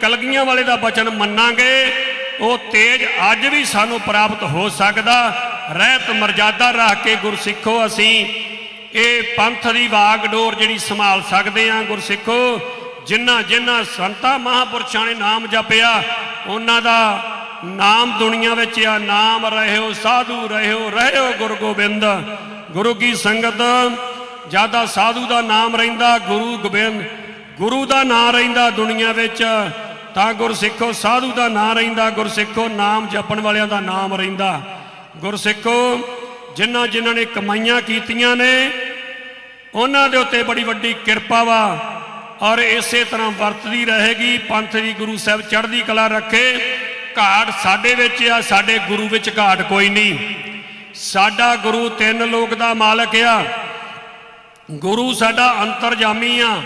ਕਲਗੀਆਂ ਵਾਲੇ ਦਾ ਬਚਨ ਮੰਨਾਂਗੇ, ਉਹ ਤੇਜ ਅੱਜ ਵੀ ਸਾਨੂੰ ਪ੍ਰਾਪਤ ਹੋ ਸਕਦਾ। ਰਹਿਤ ਮਰਜ਼ਾਦਾ ਰੱਖ ਕੇ ਗੁਰਸਿੱਖੋ ਅਸੀਂ। ਇਹ ਪੰਥ ਦੀ ਵਾਗਡੋਰ ਜਿਹੜੀ ਸੰਭਾਲ ਸਕਦੇ ਹਾਂ ਗੁਰਸਿੱਖੋ। ਜਿਨ੍ਹਾਂ ਜਿਨ੍ਹਾਂ ਸੰਤਾਂ ਮਹਾਪੁਰਸ਼ਾਂ ਨੇ ਨਾਮ ਜਪਿਆ, ਉਹਨਾਂ ਦਾ ਨਾਮ ਦੁਨੀਆ ਵਿੱਚ ਆ। ਨਾਮ ਰਹਿਓ, ਸਾਧੂ ਰਹਿਓ ਰਹਿਓ ਗੁਰੂ ਗੋਬਿੰਦ। ਗੁਰੂ ਕੀ ਸੰਗਤ, ਜ਼ਿਆਦਾ ਸਾਧੂ ਦਾ ਨਾਮ ਰਹਿੰਦਾ ਗੁਰੂ ਗੋਬਿੰਦ। ਗੁਰੂ ਦਾ ਨਾਮ ਰਹਿੰਦਾ ਦੁਨੀਆ ਵਿੱਚ। ਤਾਂ ਗੁਰਸਿੱਖੋ, ਸਾਧੂ ਦਾ ਨਾਮ ਰਹਿੰਦਾ, ਗੁਰਸਿੱਖੋ, ਨਾਮ ਜਪਣ ਵਾਲਿਆਂ ਦਾ ਨਾਮ ਰਹਿੰਦਾ। ਗੁਰਸਿੱਖੋ, ਜਿਨ੍ਹਾਂ ਜਿਨ੍ਹਾਂ ਨੇ ਕਮਾਈਆਂ ਕੀਤੀਆਂ ਨੇ, ਉਹਨਾਂ ਦੇ ਉੱਤੇ ਬੜੀ ਵੱਡੀ ਕਿਰਪਾ ਵਾ ਔਰ ਇਸੇ ਤਰ੍ਹਾਂ ਵਰਤਦੀ ਰਹੇਗੀ। ਪੰਥ ਦੀ ਗੁਰੂ ਸਾਹਿਬ ਚੜ੍ਹਦੀ ਕਲਾ ਰੱਖੇ। ਘਾਟ ਸਾਡੇ ਵਿੱਚ ਆ, ਸਾਡੇ ਗੁਰੂ ਵਿੱਚ ਘਾਟ ਕੋਈ ਨਹੀਂ। ਸਾਡਾ ਗੁਰੂ ਤਿੰਨ ਲੋਕ ਦਾ ਮਾਲਕ ਆ। ਗੁਰੂ ਸਾਡਾ ਅੰਤਰਜਾਮੀ ਆ।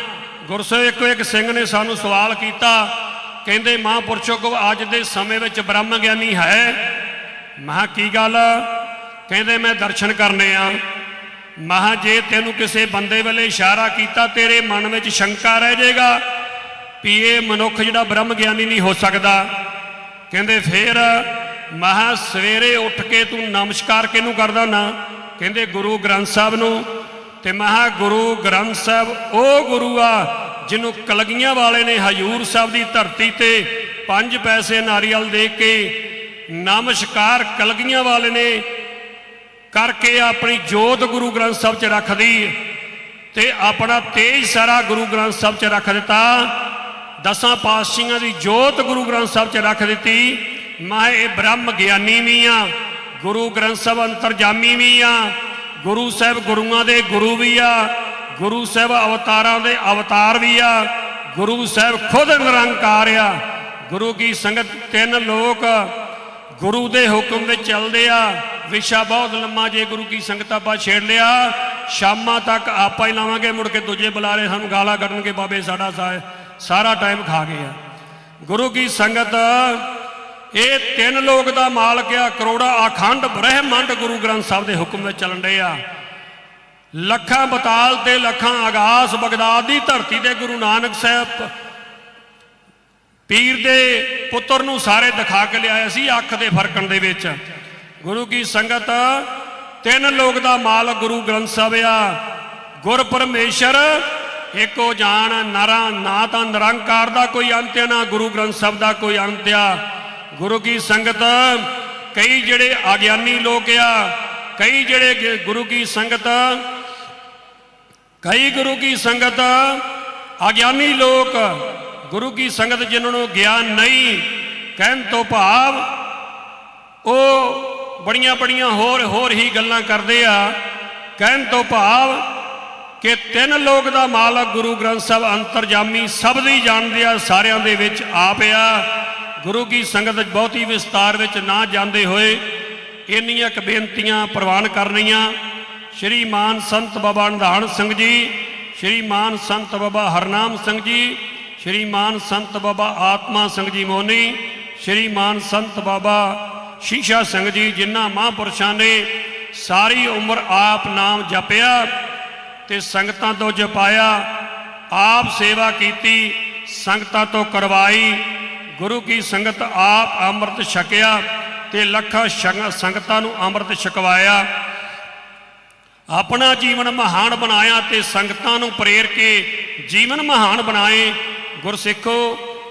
ਗੁਰਸੇਵ ਇੱਕੋ ਇੱਕ ਸਿੰਘ ਨੇ ਸਾਨੂੰ ਸਵਾਲ ਕੀਤਾ ਕਹਿੰਦੇ ਮਹਾਂਪੁਰਸ਼ੋ ਕੋ ਅੱਜ ਦੇ ਸਮੇਂ ਵਿੱਚ ਬ੍ਰਹਮ ਗਿਆਨੀ ਹੈ। ਮਹਾ, ਕੀ ਗੱਲ? ਕਹਿੰਦੇ ਮੈਂ ਦਰਸ਼ਨ ਕਰਨੇ ਆ। ਮਹਾ, ਜੇ ਤੈਨੂੰ ਕਿਸੇ ਬੰਦੇ ਵੱਲੇ ਇਸ਼ਾਰਾ ਕੀਤਾ, ਤੇਰੇ ਮਨ ਵਿੱਚ ਸ਼ੰਕਾ ਰਹਿ ਜਾਏਗਾ ਵੀ ਇਹ ਮਨੁੱਖ ਜਿਹੜਾ ਬ੍ਰਹਮ ਗਿਆਨੀ ਨਹੀਂ ਹੋ ਸਕਦਾ। ਕਹਿੰਦੇ ਫੇਰ, ਮਹਾ, ਸਵੇਰੇ ਉੱਠ ਕੇ ਤੂੰ ਨਮਸਕਾਰ ਕਿਹਨੂੰ ਕਰਦਾ ਨਾ ਕਹਿੰਦੇ ਗੁਰੂ ਗ੍ਰੰਥ ਸਾਹਿਬ ਨੂੰ। ਤੇ ਮਹਾ, ਗੁਰੂ ਗ੍ਰੰਥ ਸਾਹਿਬ ਉਹ ਗੁਰੂ ਆ ਜਿਹਨੂੰ ਕਲਗੀਆਂ ਵਾਲੇ ਨੇ ਹਜੂਰ ਸਾਹਿਬ ਦੀ ਧਰਤੀ ਤੇ ਪੰਜ ਪੈਸੇ ਨਾਰੀਅਲ ਦੇ ਕੇ ਨਮਸਕਾਰ ਕਲਗੀਆਂ ਵਾਲੇ ਨੇ ਕਰਕੇ ਆਪਣੀ ਜੋਤ ਗੁਰੂ ਗ੍ਰੰਥ ਸਾਹਿਬ 'ਚ ਰੱਖਦੀ ਤੇ ਆਪਣਾ ਤੇਜ ਸਾਰਾ ਗੁਰੂ ਗ੍ਰੰਥ ਸਾਹਿਬ 'ਚ ਰੱਖ ਦਿੱਤਾ। ਦਸਾਂ ਪਾਤਸ਼ਾਹਾਂ ਦੀ ਜੋਤ ਗੁਰੂ ਗ੍ਰੰਥ ਸਾਹਿਬ 'ਚ ਰੱਖ ਦਿੱਤੀ। ਮੈਂ ਇਹ ਬ੍ਰਹਮ ਗਿਆਨੀ ਵੀ ਆ, ਗੁਰੂ ਗ੍ਰੰਥ ਸਾਹਿਬ ਅੰਤਰਜਾਮੀ ਵੀ ਆ, ਗੁਰੂ ਸਾਹਿਬ ਗੁਰੂਆਂ ਦੇ ਗੁਰੂ ਵੀ ਆ ਗੁਰੂ ਸਾਹਿਬ ਅਵਤਾਰਾਂ ਦੇ ਅਵਤਾਰ ਵੀ ਆ, ਗੁਰੂ ਸਾਹਿਬ ਖੁਦ ਨਿਰੰਕਾਰ ਆ। ਗੁਰੂ ਕੀ ਸੰਗਤ ਤਿੰਨ ਲੋਕ ਗੁਰੂ ਦੇ ਹੁਕਮ ਵਿੱਚ ਚੱਲਦੇ ਆ। ਵਿਸ਼ਾ ਬਹੁਤ ਲੰਮਾ ਜੇ ਗੁਰੂ ਕੀ ਸੰਗਤ ਆਪਾਂ ਛੇੜ ਲਿਆ। ਸ਼ਾਮਾਂ ਤੱਕ ਆਪਾਂ ਹੀ ਲਾਵਾਂਗੇ, ਮੁੜ ਕੇ ਦੂਜੇ ਬੁਲਾਰੇ ਸਾਨੂੰ ਗਾਲਾਂ ਕੱਢਣਗੇ, ਬਾਬੇ ਸਾਡਾ ਸਾਰਾ ਟਾਈਮ ਖਾ ਗਏ ਆ। ਗੁਰੂ ਕੀ ਸੰਗਤ, ਇਹ ਤਿੰਨ ਲੋਕ ਦਾ ਮਾਲਕ ਆ, ਕਰੋੜਾ ਅਖੰਡ ਬ੍ਰਹਿਮੰਡ ਗੁਰੂ ਗ੍ਰੰਥ ਸਾਹਿਬ ਦੇ ਹੁਕਮ ਵਿੱਚ ਚੱਲਣ ਡੇ ਆ। ਲੱਖਾਂ ਬਤਾਲ ਤੇ ਲੱਖਾਂ ਆਗਾਸ ਬਗਦਾਦ ਦੀ ਧਰਤੀ ਤੇ ਗੁਰੂ ਨਾਨਕ ਸਾਹਿਬ ਪੀਰ ਦੇ ਪੁੱਤਰ ਨੂੰ ਸਾਰੇ ਦਿਖਾ ਕੇ ਲਿਆਇਆ ਸੀ, ਅੱਖ ਦੇ ਫਰਕਣ ਦੇ ਵਿੱਚ। ਗੁਰੂ ਕੀ ਸੰਗਤ, ਤਿੰਨ ਲੋਕ ਦਾ ਮਾਲਕ ਗੁਰੂ ਗ੍ਰੰਥ ਸਾਹਿਬ ਆ। ਗੁਰ ਪਰਮੇਸ਼ਰ ਏਕੋ ਜਾਣ ਨਰਾ, ਨਾ ਤਾਂ ਨਿਰੰਕਾਰ ਦਾ ਕੋਈ ਅੰਤ ਹੈ ਨਾ ਗੁਰੂ ਗ੍ਰੰਥ ਸਾਹਿਬ ਦਾ ਕੋਈ ਅੰਤ ਆ। ਗੁਰੂ ਕੀ ਸੰਗਤ, ਕਈ ਜਿਹੜੇ ਅਗਿਆਨੀ ਲੋਕ ਆ, ਕਈ ਜਿਹੜੇ ਗੁਰੂ ਕੀ ਸੰਗਤ ਕਈ ਗੁਰੂ ਕੀ ਸੰਗਤ, ਅਗਿਆਨੀ ਲੋਕ ਗੁਰੂ ਕੀ ਸੰਗਤ ਜਿਨ੍ਹਾਂ ਨੂੰ ਗਿਆਨ ਨਹੀਂ ਕਹਿਣ ਤੋਂ ਭਾਵ, ਉਹ ਬੜੀਆਂ ਬੜੀਆਂ ਹੋਰ ਹੋਰ ਹੀ ਗੱਲਾਂ ਕਰਦੇ ਆ, ਕਹਿਣ ਤੋਂ ਭਾਵ ਕਿ ਤਿੰਨ ਲੋਕ ਦਾ ਮਾਲਕ ਗੁਰੂ ਗ੍ਰੰਥ ਸਾਹਿਬ ਅੰਤਰਜਾਮੀ ਸਭ ਦੀ ਜਾਣਦੇ ਆ, ਸਾਰਿਆਂ ਦੇ ਵਿੱਚ ਆਪ ਆ। ਗੁਰੂ ਕੀ ਸੰਗਤ ਬਹੁਤੀ ਵਿਸਤਾਰ ਵਿੱਚ ਨਾ ਜਾਂਦੇ ਹੋਏ ਇੰਨੀਆਂ ਕੁ ਬੇਨਤੀਆਂ ਪ੍ਰਵਾਨ ਕਰਨੀਆਂ। ਸ਼੍ਰੀ ਮਾਨ ਸੰਤ ਬਾਬਾ ਨਿਧਾਨ ਸਿੰਘ ਜੀ, ਸ਼੍ਰੀ ਮਾਨ ਸੰਤ ਬਾਬਾ ਹਰਨਾਮ ਸਿੰਘ ਜੀ, ਸ਼੍ਰੀ ਮਾਨ ਸੰਤ ਬਾਬਾ ਆਤਮਾ ਸਿੰਘ ਜੀ ਮੋਨੀ ਸ਼੍ਰੀ ਮਾਨ ਸੰਤ ਬਾਬਾ ਸ਼ੀਸ਼ਾ ਸਿੰਘ ਜੀ ਜਿਨ੍ਹਾਂ ਮਹਾਂਪੁਰਸ਼ਾਂ ਨੇ ਸਾਰੀ ਉਮਰ ਆਪ ਨਾਮ ਜਪਿਆ ਤੇ ਸੰਗਤਾਂ ਤੋਂ ਜਪਾਇਆ, ਆਪ ਸੇਵਾ ਕੀਤੀ, ਸੰਗਤਾਂ ਤੋਂ ਕਰਵਾਈ, ਗੁਰੂ ਕੀ ਸੰਗਤ ਆਪ ਅੰਮ੍ਰਿਤ ਛਕਿਆ ਤੇ ਲੱਖਾਂ ਸ਼ੰਗ- ਸੰਗਤਾਂ ਨੂੰ ਅੰਮ੍ਰਿਤ ਛਕਵਾਇਆ। ਆਪਣਾ ਜੀਵਨ ਮਹਾਨ ਬਣਾਇਆ ਤੇ ਸੰਗਤਾਂ ਨੂੰ ਪ੍ਰੇਰ ਕੇ ਜੀਵਨ ਮਹਾਨ ਬਣਾਏ। ਗੁਰਸਿੱਖੋ,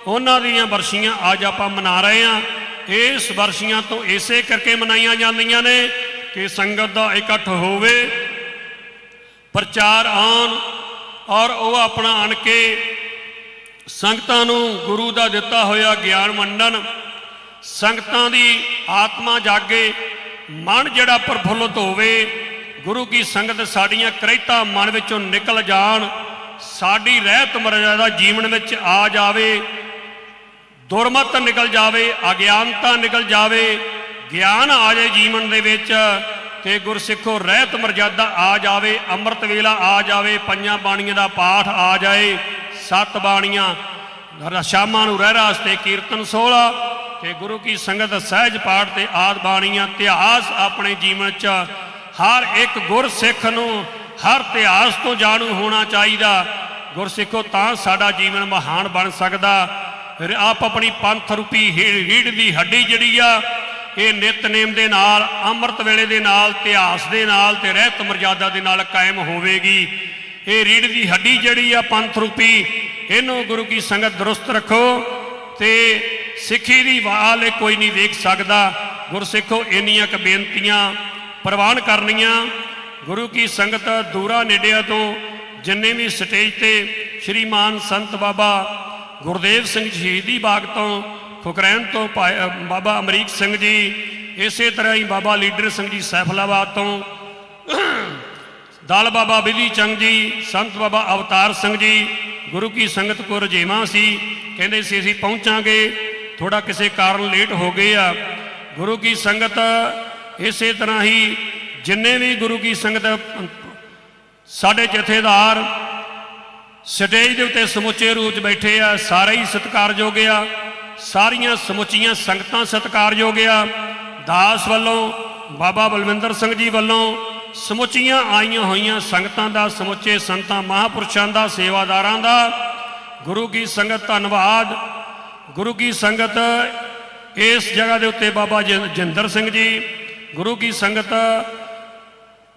ਉਹਨਾਂ ਦੀਆਂ ਵਰਸ਼ੀਆਂ ਅੱਜ ਆਪਾਂ ਮਨਾ ਰਹੇ ਹਾਂ। ਇਸ ਵਰਸ਼ੀਆਂ ਤੋਂ ਇਸੇ ਕਰਕੇ ਮਨਾਈਆਂ ਜਾਂਦੀਆਂ ਨੇ ਕਿ ਸੰਗਤ ਦਾ ਇਕੱਠ ਹੋਵੇ, ਪ੍ਰਚਾਰ ਆਉਣ ਔਰ ਉਹ ਆਪਣਾ ਆਣ ਕੇ ਸੰਗਤਾਂ ਨੂੰ ਗੁਰੂ ਦਾ ਦਿੱਤਾ ਹੋਇਆ ਗਿਆਨ ਵੰਡਣ। ਸੰਗਤਾਂ ਦੀ ਆਤਮਾ ਜਾਗੇ, ਮਨ ਜਿਹੜਾ ਪ੍ਰਫੁੱਲਤ ਹੋਵੇ ਗੁਰੂ ਕੀ ਸੰਗਤ ਸਾਡੀਆਂ ਕਰਹਿਤਾ ਮਨ ਵਿੱਚੋਂ ਨਿਕਲ ਜਾਣ, ਸਾਡੀ ਰਹਿਤ ਮਰਜ਼ਾਦਾ ਜੀਵਨ ਵਿੱਚ ਆ ਜਾਵੇ, ਦੁਰਮਤ ਨਿਕਲ ਜਾਵੇ, ਅਗਿਆਨਤਾ ਨਿਕਲ ਜਾਵੇ, ਗਿਆਨ ਆ ਜਾਏ ਜੀਵਨ ਦੇ ਵਿੱਚ ਤੇ ਗੁਰਸਿੱਖੋ ਰਹਿਤ ਮਰਜ਼ਾਦਾ ਆ ਜਾਵੇ, ਅੰਮ੍ਰਿਤ ਵੇਲਾ ਆ ਜਾਵੇ, ਪੰਜਾਂ ਬਾਣੀਆਂ ਦਾ ਪਾਠ ਆ ਜਾਏ, ਸੱਤ ਬਾਣੀਆਂ ਸ਼ਾਮਾਂ ਨੂੰ ਰਹਿ ਰਾਸਤੇ ਕੀਰਤਨ ਸੋਹਲਾ ਤੇ ਗੁਰੂ ਕੀ ਸੰਗਤ ਸਹਿਜ ਪਾਠ ਤੇ ਆਦ ਬਾਣੀਆਂ, ਇਤਿਹਾਸ ਆਪਣੇ ਜੀਵਨ 'ਚ ਹਰ ਇੱਕ ਗੁਰਸਿੱਖ ਨੂੰ ਹਰ ਇਤਿਹਾਸ ਤੋਂ ਜਾਣੂ ਹੋਣਾ ਚਾਹੀਦਾ। ਗੁਰਸਿੱਖੋ, ਤਾਂ ਸਾਡਾ ਜੀਵਨ ਮਹਾਨ ਬਣ ਸਕਦਾ। ਆਪ ਆਪਣੀ ਪੰਥ ਰੂਪੀ ਰੀੜ ਦੀ ਹੱਡੀ ਜਿਹੜੀ ਆ, ਇਹ ਨਿਤਨੇਮ ਦੇ ਨਾਲ, ਅੰਮ੍ਰਿਤ ਵੇਲੇ ਦੇ ਨਾਲ, ਇਤਿਹਾਸ ਦੇ ਨਾਲ ਤੇ ਰਹਿਤ ਮਰਜ਼ਾਦਾ ਦੇ ਨਾਲ ਕਾਇਮ ਹੋਵੇਗੀ। ਇਹ ਰੀੜ ਦੀ ਹੱਡੀ ਜਿਹੜੀ ਆ, ਪੰਥ ਰੂਪੀ, ਇਹਨੂੰ ਗੁਰੂ ਕੀ ਸੰਗਤ ਦਰੁਸਤ ਰੱਖੋ ਤੇ ਸਿੱਖੀ ਦੀ ਵਾਲ ਇਹ ਕੋਈ ਨਹੀਂ ਵੇਖ ਸਕਦਾ। ਗੁਰਸਿੱਖੋ, ਇੰਨੀਆਂ ਕ ਬੇਨਤੀਆਂ ਪ੍ਰਵਾਨ ਕਰਨੀਆਂ। ਗੁਰੂ ਕੀ ਸੰਗਤ ਦੂਰਾ ਨੇੜਿਆਂ ਤੋਂ ਜਿੰਨੇ ਵੀ ਸਟੇਜ ਤੇ ਸ਼੍ਰੀਮਾਨ ਸੰਤ ਬਾਬਾ ਗੁਰਦੇਵ ਸਿੰਘ ਸ਼ਹੀਦੀ ਬਾਗ ਤੋਂ ਖੁਕਰੈਨ ਤੋਂ ਭਾਈ- ਬਾਬਾ ਅਮਰੀਕ ਸਿੰਘ ਜੀ, ਇਸੇ ਤਰ੍ਹਾਂ ਹੀ ਬਾਬਾ ਲੀਡਰ ਸਿੰਘ ਜੀ ਸੈਫਲਾਬਾਦ ਤੋਂ ਦਾਲ ਬਾਬਾ ਬਿਧੀ ਚੰਗ ਜੀ, ਸੰਤ ਬਾਬਾ ਅਵਤਾਰ ਸਿੰਘ ਜੀ, ਗੁਰੂ ਕੀ ਸੰਗਤ ਕੋ ਰਜੇਵਾ ਸੀ। ਕਹਿੰਦੇ ਸੀ, ਅਸੀਂ ਪਹੁੰਚਾਂਗੇ। ਥੋੜਾ ਕਿਸੇ ਕਾਰਨ ਲੇਟ ਹੋ ਗਏ ਆ। ਗੁਰੂ ਕੀ ਸੰਗਤ ਇਸੇ ਤਰ੍ਹਾਂ ਹੀ ਜਿੰਨੇ ਵੀ ਗੁਰੂ ਕੀ ਸੰਗਤ, ਸਾਡੇ ਜਥੇਦਾਰ ਸਟੇਜ ਦੇ ਉੱਤੇ ਸਮੁੱਚੇ ਰੂਪ 'ਚ ਬੈਠੇ ਆ, ਸਾਰੇ ਹੀ ਸਤਿਕਾਰਯੋਗ ਆ, ਸਾਰੀਆਂ ਸਮੁੱਚੀਆਂ ਸੰਗਤਾਂ ਸਤਿਕਾਰਯੋਗ ਆ, ਦਾਸ ਵੱਲੋਂ, ਬਾਬਾ ਬਲਵਿੰਦਰ ਸਿੰਘ ਜੀ ਵੱਲੋਂ ਸਮੁੱਚੀਆਂ ਆਈਆਂ ਹੋਈਆਂ ਸੰਗਤਾਂ ਦਾ, ਸਮੁੱਚੇ ਸੰਤਾਂ, ਮਹਾਪੁਰਸ਼ਾਂ ਦਾ, ਸੇਵਾਦਾਰਾਂ ਦਾ, ਗੁਰੂ ਕੀ ਸੰਗਤ ਧੰਨਵਾਦ। ਗੁਰੂ ਕੀ ਸੰਗਤ ਇਸ ਜਗ੍ਹਾ ਦੇ ਉੱਤੇ ਬਾਬਾ ਜਿ- ਜਿੰਦਰ ਸਿੰਘ ਜੀ ਗੁਰੂ ਕੀ ਸੰਗਤ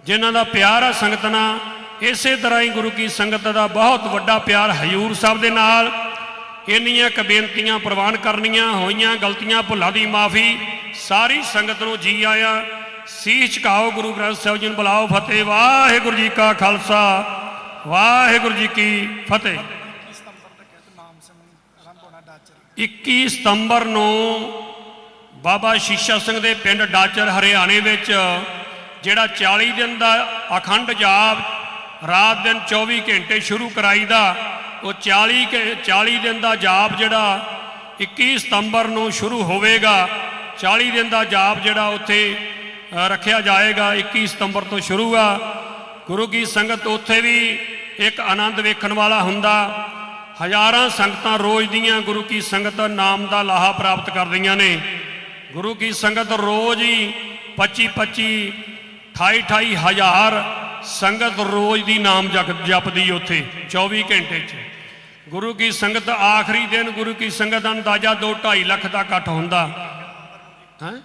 ਜਿਨ੍ਹਾਂ ਦਾ ਪਿਆਰ ਆ ਸੰਗਤ ਨਾਲ ਇਸੇ ਤਰ੍ਹਾਂ ਹੀ ਗੁਰੂ ਕੀ ਸੰਗਤ ਦਾ ਬਹੁਤ ਵੱਡਾ ਪਿਆਰ ਹਜੂਰ ਸਾਹਿਬ ਦੇ ਨਾਲ। ਇੰਨੀਆਂ ਕੁ ਬੇਨਤੀਆਂ ਪ੍ਰਵਾਨ ਕਰਨੀਆਂ ਹੋਈਆਂ ਗਲਤੀਆਂ ਭੁੱਲਾਂ ਦੀ ਮਾਫੀ ਸਾਰੀ ਸੰਗਤ ਨੂੰ ਜੀ ਆਇਆ। ਸੀਸ ਝੁਕਾਓ ਗੁਰੂ ਗ੍ਰੰਥ ਸਾਹਿਬ ਜੀ ਨੂੰ ਬੁਲਾਓ ਫਤਿਹ। ਵਾਹਿਗੁਰੂ ਜੀ ਕਾ ਖਾਲਸਾ ਵਾਹਿਗੁਰੂ ਜੀ ਕੀ ਫਤਿਹ। 21 ਸਤੰਬਰ ਨੂੰ ਬਾਬਾ ਸ਼ੀਸ਼ਾ ਸਿੰਘ ਦੇ ਪਿੰਡ ਡਾਚਰ ਹਰਿਆਣੇ ਵਿੱਚ, ਜਿਹੜਾ 40 ਦਿਨ ਦਾ ਅਖੰਡ ਜਾਪ ਰਾਤ ਦਿਨ 24 ਘੰਟੇ ਸ਼ੁਰੂ ਕਰਾਈਦਾ, ਉਹ 40 ਘ- 40 ਦਿਨ ਦਾ ਜਾਪ ਜਿਹੜਾ 21 ਸਤੰਬਰ ਨੂੰ ਸ਼ੁਰੂ ਹੋਵੇਗਾ 40 ਦਿਨ ਦਾ ਜਾਪ ਜਿਹੜਾ ਉੱਥੇ ਰੱਖਿਆ ਜਾਏਗਾ 21 ਸਤੰਬਰ ਤੋਂ ਸ਼ੁਰੂ ਆ। ਗੁਰੂ ਕੀ ਸੰਗਤ ਉੱਥੇ ਵੀ ਇੱਕ ਆਨੰਦ ਵੇਖਣ ਵਾਲਾ ਹੁੰਦਾ। ਹਜ਼ਾਰਾਂ ਸੰਗਤਾਂ ਰੋਜ਼ ਦੀਆਂ ਗੁਰੂ ਕੀ ਸੰਗਤ ਨਾਮ ਦਾ ਲਾਹਾ ਪ੍ਰਾਪਤ ਕਰਦੀਆਂ ਨੇ। ਗੁਰੂ ਕੀ ਸੰਗਤ ਰੋਜ਼ ਹੀ 25 25 28 28 ਹਜ਼ਾਰ ਸੰਗਤ ਰੋਜ਼ ਦੀ ਨਾਮ ਜਪ- ਜਪਦੀ ਉੱਥੇ 24 ਘੰਟੇ 'ਚ। ਗੁਰੂ ਕੀ ਸੰਗਤ ਆਖਰੀ ਦਿਨ, ਗੁਰੂ ਕੀ ਸੰਗਤ ਦਾ ਅੰਦਾਜ਼ਾ 2 2.5 ਲੱਖ ਦਾ ਇਕੱਠ ਹੁੰਦਾ। ਹੈ?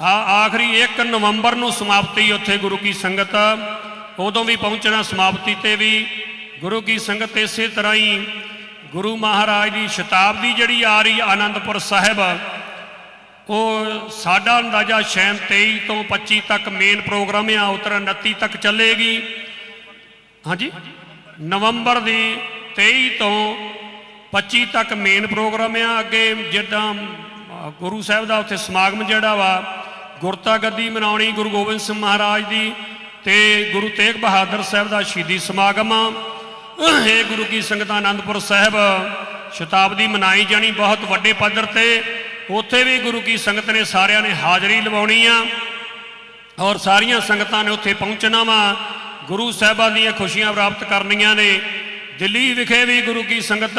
ਆ ਆਖਰੀ 1 ਨਵੰਬਰ ਨੂੰ ਸਮਾਪਤੀ ਉੱਥੇ ਗੁਰੂ ਕੀ ਸੰਗਤ। ਉਦੋਂ ਵੀ ਪਹੁੰਚਣਾ ਸਮਾਪਤੀ ਤੇ ਵੀ। ਗੁਰੂ ਕੀ ਸੰਗਤ ਇਸੇ ਤਰ੍ਹਾਂ ਹੀ ਗੁਰੂ ਮਹਾਰਾਜ ਦੀ ਸ਼ਤਾਬਦੀ ਜਿਹੜੀ ਆ ਰਹੀ ਆਨੰਦਪੁਰ ਸਾਹਿਬ, ਉਹ ਸਾਡਾ ਅੰਦਾਜ਼ਾ ਸ਼ੈਨ 23 ਤੋਂ 25 ਤੱਕ ਮੇਨ ਪ੍ਰੋਗਰਾਮ ਆ, ਉਤਰ 29 ਤੱਕ ਚੱਲੇਗੀ। ਹਾਂਜੀ? ਨਵੰਬਰ ਦੀ 23 ਤੋਂ 25 ਤੱਕ ਮੇਨ ਪ੍ਰੋਗਰਾਮ ਆ। ਅੱਗੇ ਜਿੱਦਾਂ ਗੁਰੂ ਸਾਹਿਬ ਦਾ ਉੱਥੇ ਸਮਾਗਮ ਜਿਹੜਾ ਵਾ ਗੁਰਤਾ ਗੱਦੀ ਮਨਾਉਣੀ ਗੁਰੂ ਗੋਬਿੰਦ ਸਿੰਘ ਮਹਾਰਾਜ ਦੀ, ਤੇ ਗੁਰੂ ਤੇਗ ਬਹਾਦਰ ਸਾਹਿਬ ਦਾ ਸ਼ਹੀਦੀ ਸਮਾਗਮ ਆ। ਇਹ ਗੁਰੂ ਕੀ ਸੰਗਤਾਂ ਆਨੰਦਪੁਰ ਸਾਹਿਬ, ਸ਼ਤਾਬਦੀ ਮਨਾਈ ਜਾਣੀ ਬਹੁਤ ਵੱਡੇ ਪੱਧਰ ਤੇ। ਉੱਥੇ ਵੀ ਗੁਰੂ ਕੀ ਸੰਗਤ ਨੇ ਸਾਰਿਆਂ ਨੇ ਹਾਜ਼ਰੀ ਲਵਾਉਣੀ ਆ ਔਰ ਸਾਰੀਆਂ ਸੰਗਤਾਂ ਨੇ ਉੱਥੇ ਪਹੁੰਚਣਾ ਵਾ। ਗੁਰੂ ਸਾਹਿਬਾਂ ਦੀਆਂ ਖੁਸ਼ੀਆਂ ਪ੍ਰਾਪਤ ਕਰਨੀਆਂ ਨੇ। ਦਿੱਲੀ ਵਿਖੇ ਵੀ ਗੁਰੂ ਕੀ ਸੰਗਤ,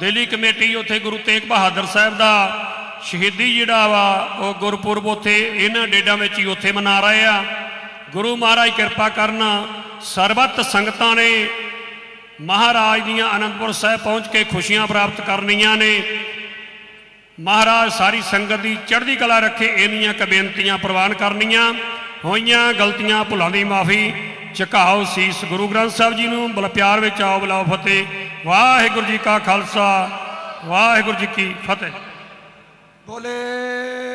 ਦਿੱਲੀ ਕਮੇਟੀ ਉੱਥੇ ਗੁਰੂ ਤੇਗ ਬਹਾਦਰ ਸਾਹਿਬ ਦਾ ਸ਼ਹੀਦੀ ਜਿਹੜਾ ਵਾ, ਉਹ ਗੁਰਪੁਰਬ ਉੱਥੇ ਇਹਨਾਂ ਡੇਡਾਂ ਵਿੱਚ ਹੀ ਉੱਥੇ ਮਨਾ ਰਹੇ ਆ। ਗੁਰੂ ਮਹਾਰਾਜ ਕਿਰਪਾ ਕਰਨ ਸਰਬੱਤ ਸੰਗਤਾਂ ਨੇ ਮਹਾਰਾਜ ਦੀਆਂ ਅਨੰਦਪੁਰ ਸਾਹਿਬ ਪਹੁੰਚ ਕੇ ਖੁਸ਼ੀਆਂ ਪ੍ਰਾਪਤ ਕਰਨੀਆਂ ਨੇ। ਮਹਾਰਾਜ ਸਾਰੀ ਸੰਗਤ ਦੀ ਚੜ੍ਹਦੀ ਕਲਾ ਰੱਖੇ ਇੰਨੀਆਂ ਕ ਬੇਨਤੀਆਂ ਪ੍ਰਵਾਨ ਕਰਨੀਆਂ। ਹੋਈਆਂ ਗਲਤੀਆਂ, ਭੁੱਲਾਂ ਦੀ ਮਾਫੀ, ਝੁਕਾਓ ਸੀਸ ਗੁਰੂ ਗ੍ਰੰਥ ਸਾਹਿਬ ਜੀ ਨੂੰ। ਬਲ ਪਿਆਰ ਵਿੱਚ ਆਓ, ਬੁਲਾਓ ਫਤਿਹ। ਵਾਹਿਗੁਰੂ ਜੀ ਕਾ ਖਾਲਸਾ, ਵਾਹਿਗੁਰੂ ਜੀ ਕੀ ਫਤਿਹ। ਬੋਲੇ।